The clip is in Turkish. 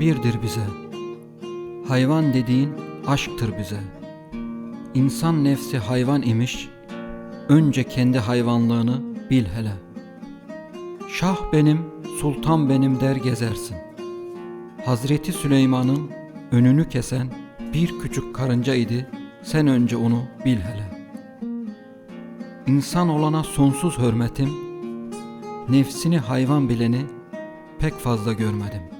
birdir bize. Hayvan dediğin aşktır bize. İnsan nefsi hayvan imiş, önce kendi hayvanlığını bil hele. Şah benim, sultan benim der gezersin. Hazreti Süleyman'ın önünü kesen bir küçük karınca idi, sen önce onu bil hele. İnsan olana sonsuz hürmetim, nefsini hayvan bileni pek fazla görmedim.''